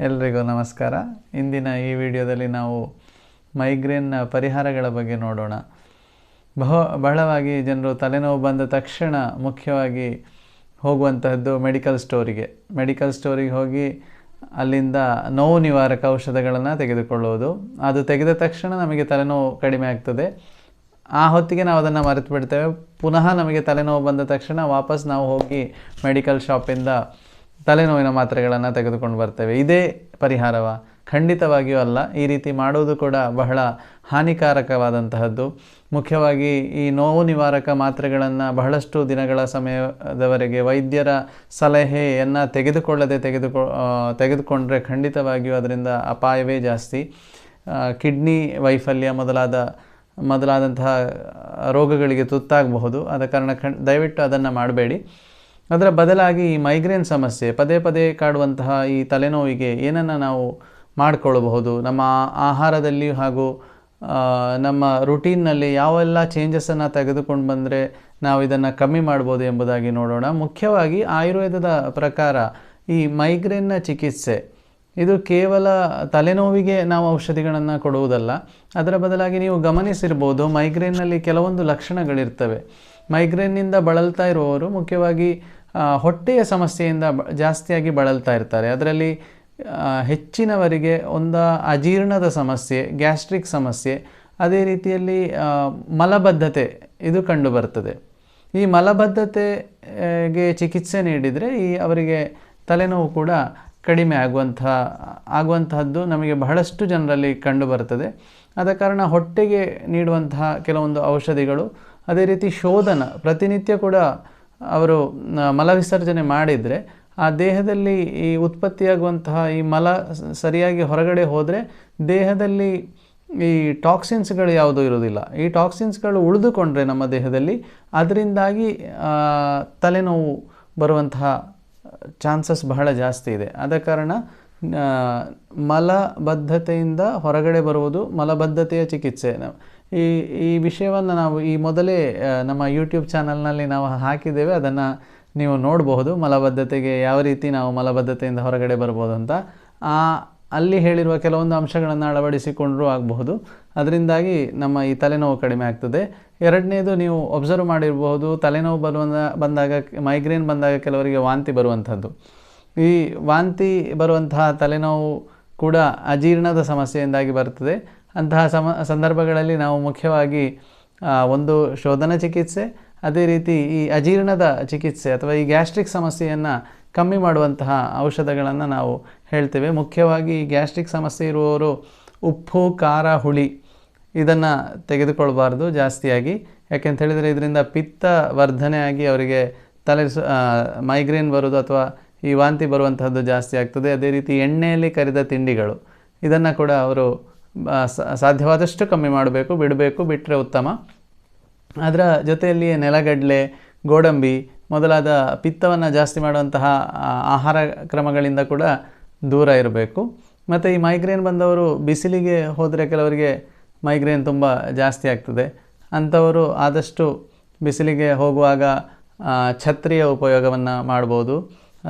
ಎಲ್ರಿಗೂ ನಮಸ್ಕಾರ. ಇಂದಿನ ಈ ವಿಡಿಯೋದಲ್ಲಿ ನಾವು ಮೈಗ್ರೇನ್ನ ಪರಿಹಾರಗಳ ಬಗ್ಗೆ ನೋಡೋಣ. ಬಹು, ಬಹಳವಾಗಿ ಜನರು ತಲೆನೋವು ಬಂದ ತಕ್ಷಣ ಮುಖ್ಯವಾಗಿ ಹೋಗುವಂತಹದ್ದು ಮೆಡಿಕಲ್ ಸ್ಟೋರಿಗೆ ಮೆಡಿಕಲ್ ಸ್ಟೋರಿಗೆ ಹೋಗಿ ಅಲ್ಲಿಂದ ನೋವು ನಿವಾರಕ ಔಷಧಗಳನ್ನು ತೆಗೆದುಕೊಳ್ಳುವುದು. ಅದು ತೆಗೆದ ತಕ್ಷಣ ನಮಗೆ ತಲೆನೋವು ಕಡಿಮೆ ಆಗ್ತದೆ. ಆ ಹೊತ್ತಿಗೆ ನಾವು ಅದನ್ನು ಮರೆತು ಬಿಡ್ತೇವೆ ಪುನಃ ನಮಗೆ ತಲೆನೋವು ಬಂದ ತಕ್ಷಣ ವಾಪಸ್ ನಾವು ಹೋಗಿ ಮೆಡಿಕಲ್ ಶಾಪಿಂದ ತಲೆನೋವಿನ ಮಾತ್ರೆಗಳನ್ನು ತೆಗೆದುಕೊಂಡು ಬರ್ತೇವೆ. ಇದೇ ಪರಿಹಾರವ. ಖಂಡಿತವಾಗಿಯೂ ಅಲ್ಲ. ಈ ರೀತಿ ಮಾಡುವುದು ಕೂಡ ಬಹಳ ಹಾನಿಕಾರಕವಾದಂತಹದ್ದು. ಮುಖ್ಯವಾಗಿ ಈ ನೋವು ನಿವಾರಕ ಮಾತ್ರೆಗಳನ್ನು ಬಹಳಷ್ಟು ದಿನಗಳ ಸಮಯದವರೆಗೆ ವೈದ್ಯರ ಸಲಹೆಯನ್ನು ತೆಗೆದುಕೊಳ್ಳದೆ ತೆಗೆದುಕೊ ತೆಗೆದುಕೊಂಡ್ರೆ ಖಂಡಿತವಾಗಿಯೂ ಅದರಿಂದ ಅಪಾಯವೇ ಜಾಸ್ತಿ. ಕಿಡ್ನಿ ವೈಫಲ್ಯ ಮೊದಲಾದ, ಮೊದಲಾದಂತಹ ರೋಗಗಳಿಗೆ ತುತ್ತಾಗಬಹುದು. ಆದ ಕಾರಣ ಖಂಡ್, ದಯವಿಟ್ಟು ಅದನ್ನು ಮಾಡಬೇಡಿ. ಅದರ ಬದಲಾಗಿ ಈ ಮೈಗ್ರೇನ್ ಸಮಸ್ಯೆ, ಪದೇ ಪದೇ ಕಾಡುವಂತಹ ಈ ತಲೆನೋವಿಗೆ ಏನನ್ನು ನಾವು ಮಾಡಿಕೊಳ್ಳಬಹುದು ನಮ್ಮ ಆಹಾರದಲ್ಲಿ ಹಾಗೂ ನಮ್ಮ ರುಟೀನ್ನಲ್ಲಿ ಯಾವೆಲ್ಲ ಚೇಂಜಸನ್ನು ತೆಗೆದುಕೊಂಡು ಬಂದರೆ ನಾವು ಇದನ್ನು ಕಮ್ಮಿ ಮಾಡ್ಬೋದು ಎಂಬುದಾಗಿ ನೋಡೋಣ. ಮುಖ್ಯವಾಗಿ ಆಯುರ್ವೇದದ ಪ್ರಕಾರ ಈ ಮೈಗ್ರೇನ್ನ ಚಿಕಿತ್ಸೆ, ಇದು ಕೇವಲ ತಲೆನೋವಿಗೆ ನಾವು ಔಷಧಿಗಳನ್ನು ಕೊಡುವುದಲ್ಲ, ಅದರ ಬದಲಾಗಿ ನೀವು ಗಮನಿಸಿರ್ಬೋದು ಮೈಗ್ರೇನ್ನಲ್ಲಿ ಕೆಲವೊಂದು ಲಕ್ಷಣಗಳಿರ್ತವೆ. ಮೈಗ್ರೇನ್ನಿಂದ ಬಳಲ್ತಾ ಇರುವವರು ಮುಖ್ಯವಾಗಿ ಹೊಟ್ಟೆಯ ಸಮಸ್ಯೆಯಿಂದ ಜಾಸ್ತಿಯಾಗಿ ಬಳಲ್ತಾ ಇರ್ತಾರೆ. ಅದರಲ್ಲಿ ಹೆಚ್ಚಿನವರಿಗೆ ಒಂದು ಅಜೀರ್ಣದ ಸಮಸ್ಯೆ, ಗ್ಯಾಸ್ಟ್ರಿಕ್ ಸಮಸ್ಯೆ, ಅದೇ ರೀತಿಯಲ್ಲಿ ಮಲಬದ್ಧತೆ ಇದು ಕಂಡು ಬರ್ತದೆ. ಈ ಮಲಬದ್ಧತೆಗೆ ಚಿಕಿತ್ಸೆ ನೀಡಿದರೆ ಈ ಅವರಿಗೆ ತಲೆನೋವು ಕೂಡ ಕಡಿಮೆ ಆಗುವಂಥ, ಆಗುವಂತಹದ್ದು ನಮಗೆ ಬಹಳಷ್ಟು ಜನರಲ್ಲಿ ಕಂಡು ಬರ್ತದೆ. ಆದ ಕಾರಣ ಹೊಟ್ಟೆಗೆ ನೀಡುವಂತಹ ಕೆಲವೊಂದು ಔಷಧಿಗಳು, ಅದೇ ರೀತಿ ಶೋಧನ, ಪ್ರತಿನಿತ್ಯ ಕೂಡ ಅವರು ಮಲವಿಸರ್ಜನೆ ಮಾಡಿದರೆ ಆ ದೇಹದಲ್ಲಿ ಈ ಉತ್ಪತ್ತಿಯಾಗುವಂತಹ ಈ ಮಲ ಸರಿಯಾಗಿ ಹೊರಗಡೆ ಹೋದರೆ ದೇಹದಲ್ಲಿ ಈ ಟಾಕ್ಸಿನ್ಸ್ಗಳು ಯಾವುದೂ ಇರೋದಿಲ್ಲ ಈ ಟಾಕ್ಸಿನ್ಸ್ಗಳು ಉಳಿದುಕೊಂಡ್ರೆ ನಮ್ಮ ದೇಹದಲ್ಲಿ, ಅದರಿಂದಾಗಿ ತಲೆನೋವು ಬರುವಂತಹ ಚಾನ್ಸಸ್ ಬಹಳ ಜಾಸ್ತಿ ಇದೆ. ಆದ ಕಾರಣ ಮಲಬದ್ಧತೆಯಿಂದ ಹೊರಗಡೆ ಬರುವುದು ಮಲಬದ್ಧತೆಯ ಚಿಕಿತ್ಸೆ. ಈ ಈ ವಿಷಯವನ್ನು ನಾವು ಈ ಮೊದಲೇ ನಮ್ಮ ಯೂಟ್ಯೂಬ್ ಚಾನಲ್ನಲ್ಲಿ ನಾವು ಹಾಕಿದ್ದೇವೆ. ಅದನ್ನು ನೀವು ನೋಡಬಹುದು. ಮಲಬದ್ಧತೆಗೆ ಯಾವ ರೀತಿ ನಾವು ಮಲಬದ್ಧತೆಯಿಂದ ಹೊರಗಡೆ ಬರ್ಬೋದು ಅಂತ. ಆ, ಅಲ್ಲಿ ಹೇಳಿರುವ ಕೆಲವೊಂದು ಅಂಶಗಳನ್ನು ಅಳವಡಿಸಿಕೊಂಡರೂ ಆಗಬಹುದು. ಅದರಿಂದಾಗಿ ನಮ್ಮ ಈ ತಲೆನೋವು ಕಡಿಮೆ ಆಗ್ತದೆ. ಎರಡನೇದು, ನೀವು ಒಬ್ಸರ್ವ್ ಮಾಡಿರಬಹುದು ತಲೆನೋವು ಬರುವ ಬಂದಾಗ ಮೈಗ್ರೇನ್ ಬಂದಾಗ ಕೆಲವರಿಗೆ ವಾಂತಿ ಬರುವಂಥದ್ದು. ಈ ವಾಂತಿ ಬರುವಂತಹ ತಲೆನೋವು ಕೂಡ ಅಜೀರ್ಣದ ಸಮಸ್ಯೆಯಿಂದಾಗಿ ಬರ್ತದೆ. ಅಂತಹ ಸಮ, ಸಂದರ್ಭಗಳಲ್ಲಿ ನಾವು ಮುಖ್ಯವಾಗಿ ಒಂದು ಶೋಧನ ಚಿಕಿತ್ಸೆ, ಅದೇ ರೀತಿ ಈ ಅಜೀರ್ಣದ ಚಿಕಿತ್ಸೆ ಅಥವಾ ಈ ಗ್ಯಾಸ್ಟ್ರಿಕ್ ಸಮಸ್ಯೆಯನ್ನು ಕಮ್ಮಿ ಮಾಡುವಂತಹ ಔಷಧಗಳನ್ನು ನಾವು ಹೇಳ್ತೇವೆ. ಮುಖ್ಯವಾಗಿ ಈ ಗ್ಯಾಸ್ಟ್ರಿಕ್ ಸಮಸ್ಯೆ ಇರುವವರು ಉಪ್ಪು, ಖಾರ, ಹುಳಿ ಇದನ್ನು ತೆಗೆದುಕೊಳ್ಬಾರ್ದು ಜಾಸ್ತಿಯಾಗಿ. ಯಾಕೆಂತ ಹೇಳಿದರೆ ಇದರಿಂದ ಪಿತ್ತ ವರ್ಧನೆ ಆಗಿ ಅವರಿಗೆ ತಲೆ ಮೈಗ್ರೇನ್ ಬರೋದು ಅಥವಾ ಈ ವಾಂತಿ ಬರುವಂತಹದ್ದು ಜಾಸ್ತಿ ಆಗ್ತದೆ. ಅದೇ ರೀತಿ ಎಣ್ಣೆಯಲ್ಲಿ ಕರಿದ ತಿಂಡಿಗಳು ಇದನ್ನು ಕೂಡ ಅವರು ಸಾಧ್ಯವಾದಷ್ಟು ಕಮ್ಮಿ ಮಾಡಬೇಕು, ಬಿಡಬೇಕು ಬಿಟ್ಟರೆ ಉತ್ತಮ. ಅದರ ಜೊತೆಯಲ್ಲಿ ನೆಲಗಡಲೆ, ಗೋಡಂಬಿ ಮೊದಲಾದ ಪಿತ್ತವನ್ನು ಜಾಸ್ತಿ ಮಾಡುವಂತಹ ಆಹಾರ ಕ್ರಮಗಳಿಂದ ಕೂಡ ದೂರ ಇರಬೇಕು. ಮತ್ತು ಈ ಮೈಗ್ರೇನ್ ಬಂದವರು ಬಿಸಿಲಿಗೆ ಹೋದರೆ ಕೆಲವರಿಗೆ ಮೈಗ್ರೇನ್ ತುಂಬ ಜಾಸ್ತಿ ಆಗ್ತದೆ. ಅಂಥವರು ಆದಷ್ಟು ಬಿಸಿಲಿಗೆ ಹೋಗುವಾಗ ಛತ್ರಿಯ ಉಪಯೋಗವನ್ನು ಮಾಡ್ಬೋದು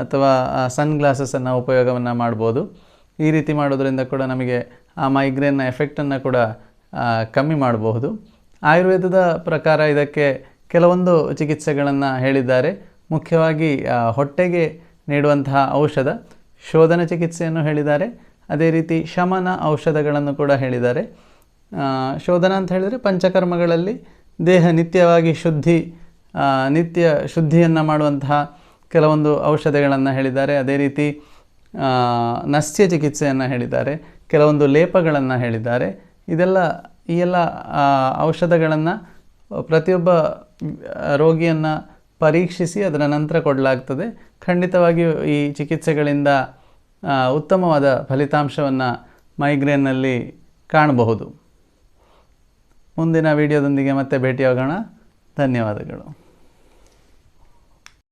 ಅಥವಾ ಸನ್ ಗ್ಲಾಸಸನ್ನು ಉಪಯೋಗವನ್ನು ಮಾಡ್ಬೋದು. ಈ ರೀತಿ ಮಾಡೋದರಿಂದ ಕೂಡ ನಮಗೆ ಆ ಮೈಗ್ರೇನ್ನ ಎಫೆಕ್ಟನ್ನು ಕೂಡ ಕಮ್ಮಿ ಮಾಡಬಹುದು. ಆಯುರ್ವೇದದ ಪ್ರಕಾರ ಇದಕ್ಕೆ ಕೆಲವೊಂದು ಚಿಕಿತ್ಸೆಗಳನ್ನು ಹೇಳಿದ್ದಾರೆ. ಮುಖ್ಯವಾಗಿ ಹೊಟ್ಟೆಗೆ ನೀಡುವಂತಹ ಔಷಧ ಶೋಧನ ಚಿಕಿತ್ಸೆಯನ್ನು ಹೇಳಿದ್ದಾರೆ. ಅದೇ ರೀತಿ ಶಮನ ಔಷಧಗಳನ್ನು ಕೂಡ ಹೇಳಿದ್ದಾರೆ. ಶೋಧನ ಅಂತ ಹೇಳಿದರೆ ಪಂಚಕರ್ಮಗಳಲ್ಲಿ ದೇಹ ನಿತ್ಯವಾಗಿ ಶುದ್ಧಿ ನಿತ್ಯ ಶುದ್ಧಿಯನ್ನು ಮಾಡುವಂತಹ ಕೆಲವೊಂದು ಔಷಧಗಳನ್ನು ಹೇಳಿದ್ದಾರೆ. ಅದೇ ರೀತಿ ನಸ್ಯ ಚಿಕಿತ್ಸೆಯನ್ನು ಹೇಳಿದ್ದಾರೆ. ಕೆಲವೊಂದು ಲೇಪಗಳನ್ನು ಹೇಳಿದ್ದಾರೆ. ಇದೆಲ್ಲ, ಈ ಎಲ್ಲ ಔಷಧಗಳನ್ನು ಪ್ರತಿಯೊಬ್ಬ ರೋಗಿಯನ್ನು ಪರೀಕ್ಷಿಸಿ ಅದರ ನಂತರ ಕೊಡಲಾಗ್ತದೆ. ಖಂಡಿತವಾಗಿಯೂ ಈ ಚಿಕಿತ್ಸೆಗಳಿಂದ ಉತ್ತಮವಾದ ಫಲಿತಾಂಶವನ್ನು ಮೈಗ್ರೇನ್ನಲ್ಲಿ ಕಾಣಬಹುದು. ಮುಂದಿನ ವಿಡಿಯೋದೊಂದಿಗೆ ಮತ್ತೆ ಭೇಟಿಯಾಗೋಣ. ಧನ್ಯವಾದಗಳು.